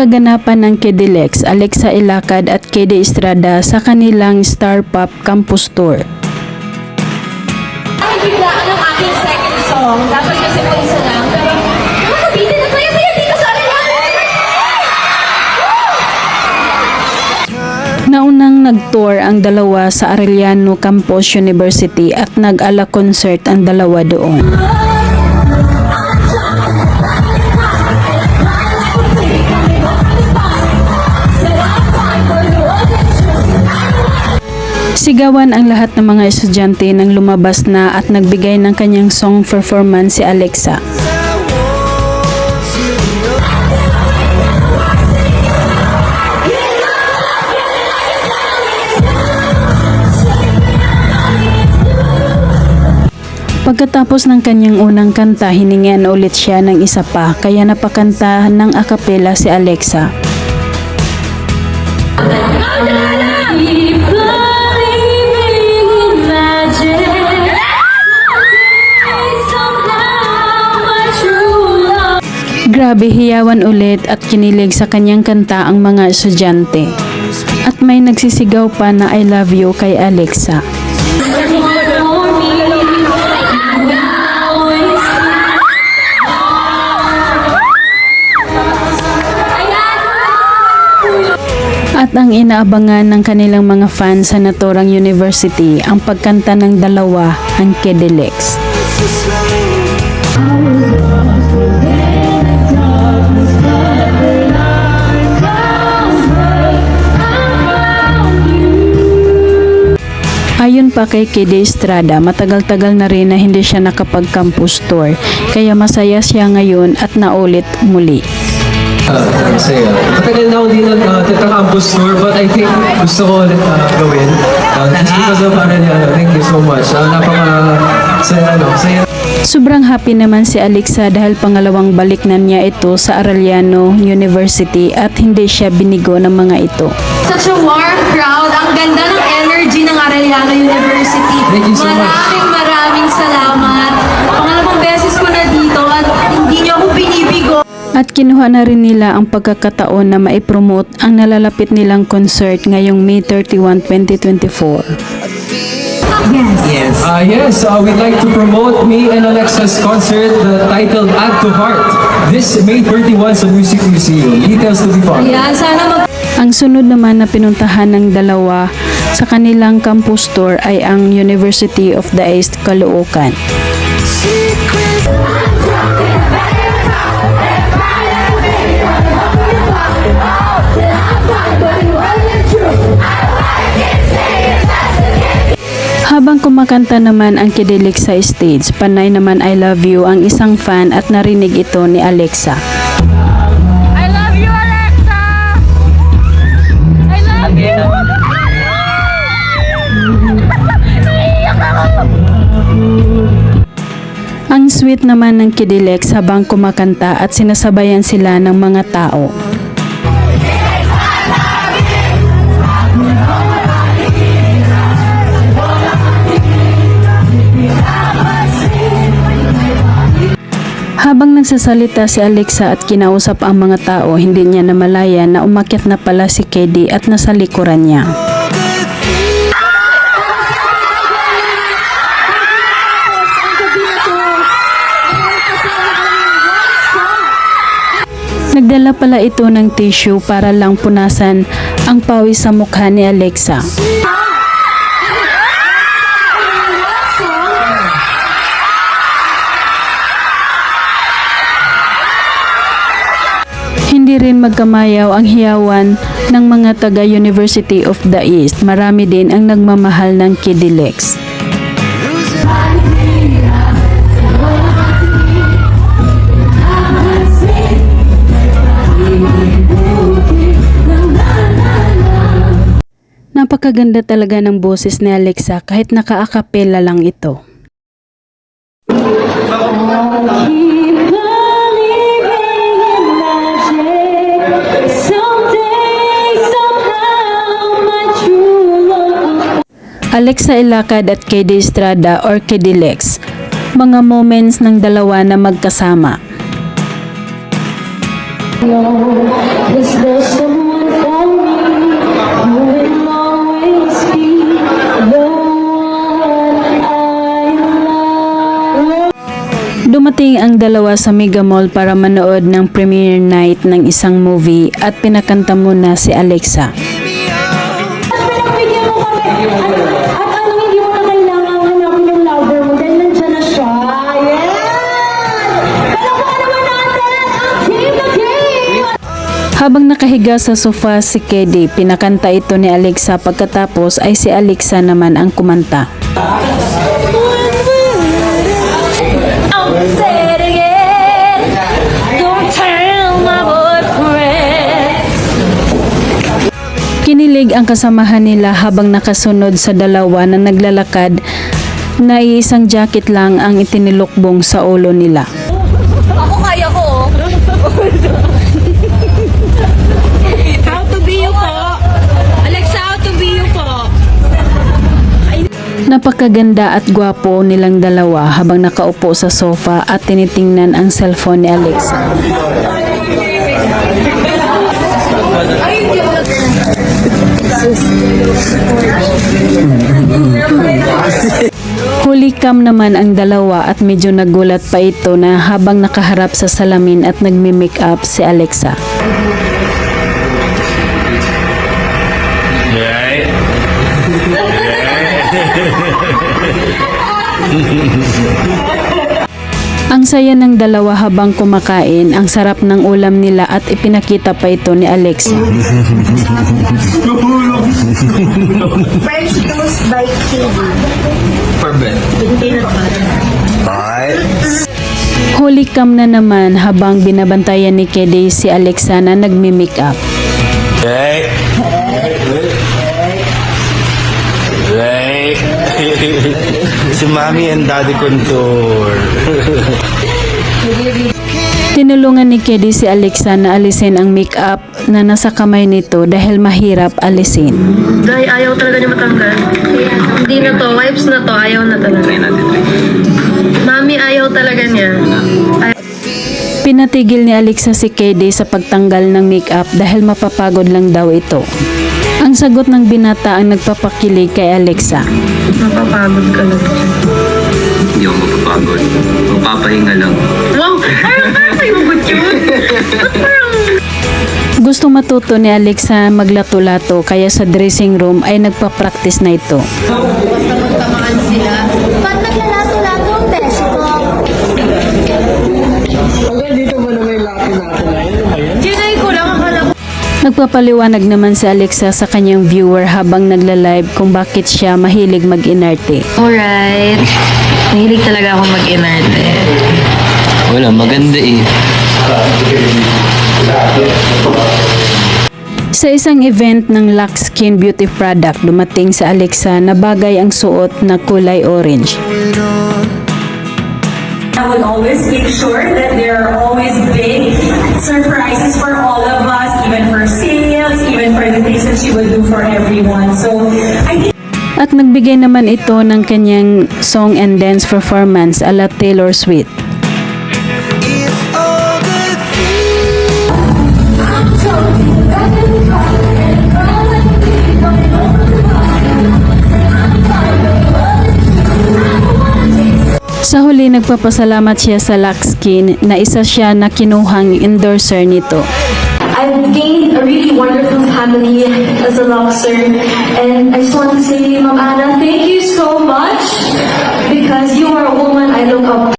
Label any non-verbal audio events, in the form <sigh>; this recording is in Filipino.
kaganapan ng Kedilex, Alexa Ilacad at Kede Estrada sa kanilang Star Pop Campus Tour. Ay, biglaan ang aking second song. Dapat kasi po isa lang. Pero, nakakabitin na saya-saya dito sa Arellano. Naunang nag-tour ang dalawa sa Arellano Campus University at nag-ala concert ang dalawa doon. Sigawan ang lahat ng mga estudyante nang lumabas na at nagbigay ng kanyang song performance si Alexa. Pagkatapos ng kanyang unang kanta, hiningian ulit siya ng isa pa kaya napakanta ng akapela si Alexa. Grabe hiyawan ulit at kinilig sa kanyang kanta ang mga estudyante. At may nagsisigaw pa na I love you kay Alexa. At ang inaabangan ng kanilang mga fans sa naturang university ang pagkanta ng dalawa ang Kedilex. Ayon pa kay Kede Estrada, matagal-tagal na rin na hindi siya nakapag-campus tour, kaya masaya siya ngayon at naulit muli. Ah, Masaya. Matagal na ako hindi nagka-campus tour but I think gusto ko ulit ah, gawin. Ah, just because of Arellano. Thank you so much. Ah, napaka saya, ano, saya Sobrang happy naman si Alexa dahil pangalawang balik na niya ito sa Arellano University at hindi siya binigo ng mga ito. Such a warm crowd. Ang ganda ng energy ng Arellano University. Thank you so much. maraming maraming salamat. Pangalawang beses ko na dito at hindi niyo ako binibigo. At kinuha na rin nila ang pagkakataon na maipromote ang nalalapit nilang concert ngayong May 31, 2024. Yes. Uh, yes, uh, we'd like to promote me and Alexa's concert the titled Add to Heart this May 31 sa Music Museum. Details to be found. Ayan, sana mag Ang sunod naman na pinuntahan ng dalawa sa kanilang campus tour ay ang University of the East Caloocan. Habang kumakanta naman ang kidilik sa stage, panay naman I love you ang isang fan at narinig ito ni Alexa. I love you! Naiiyak ako! Ang sweet naman ng Kidilex habang kumakanta at sinasabayan sila ng mga tao. Habang nagsasalita si Alexa at kinausap ang mga tao, hindi niya namalaya na umakyat na pala si Kedi at nasa likuran niya. Nagdala pala ito ng tissue para lang punasan ang pawis sa mukha ni Alexa. Rin magkamayaw ang hiyawan ng mga taga University of the East. Marami din ang nagmamahal ng Kidilex. Napakaganda talaga ng boses ni Alexa kahit naka-acapella lang ito. Alexa Ilacad at KD Estrada or Kedilex, mga moments ng dalawa na magkasama. Dumating ang dalawa sa Mega Mall para manood ng premiere night ng isang movie at pinakanta muna si Alexa. Pinagbigyan Habang nakahiga sa sofa si Kedi, pinakanta ito ni Alexa pagkatapos ay si Alexa naman ang kumanta. I'm. Kinilig ang kasamahan nila habang nakasunod sa dalawa na naglalakad na iisang jacket lang ang itinilukbong sa ulo nila. Napakaganda at gwapo nilang dalawa habang nakaupo sa sofa at tinitingnan ang cellphone ni Alexa. Huli cam naman ang dalawa at medyo nagulat pa ito na habang nakaharap sa salamin at nagmi-make up si Alexa. Ang saya ng dalawa habang kumakain, ang sarap ng ulam nila at ipinakita pa ito ni Alexa. French toast by Kiwi. Huli cam na naman habang binabantayan ni Kede si Alexa na nagmi-make up. Right. <laughs> si Mami and Daddy Contour. Tinulungan ni Kede si Alexa na alisin ang make-up na nasa kamay nito dahil mahirap alisin. Dahil ayaw talaga niya matanggal. Hindi na to, wipes na to, ayaw na talaga. Mami, ayaw talaga niya. Ay- Pinatigil ni Alexa si Kede sa pagtanggal ng make-up dahil mapapagod lang daw ito. Ang sagot ng binata ang nagpapakilig kay Alexa. mapapagod ka lang. Hindi ako mapapagod. Mapapahinga lang. Wow! Parang parang good yun. Gusto matuto ni Alexa maglato-lato kaya sa dressing room ay nagpa-practice na ito. Nagpapaliwanag naman si Alexa sa kanyang viewer habang nagla-live kung bakit siya mahilig mag-inarte. Alright. Mahilig talaga ako mag-inarte. Wala, maganda eh. Sa isang event ng Lux Skin Beauty Product, dumating sa Alexa na bagay ang suot na kulay orange. I will always make sure that there are always big surprises for all of us, the things that she will do for everyone. So I think At nagbigay naman ito ng kanyang song and dance performance ala Taylor Swift. Sa huli, nagpapasalamat siya sa Lux Skin na isa siya na kinuhang endorser nito. I've gained a really wonderful family as a boxer. And I just want to say, Ma'am Anna, thank you so much because you are a woman I look up to.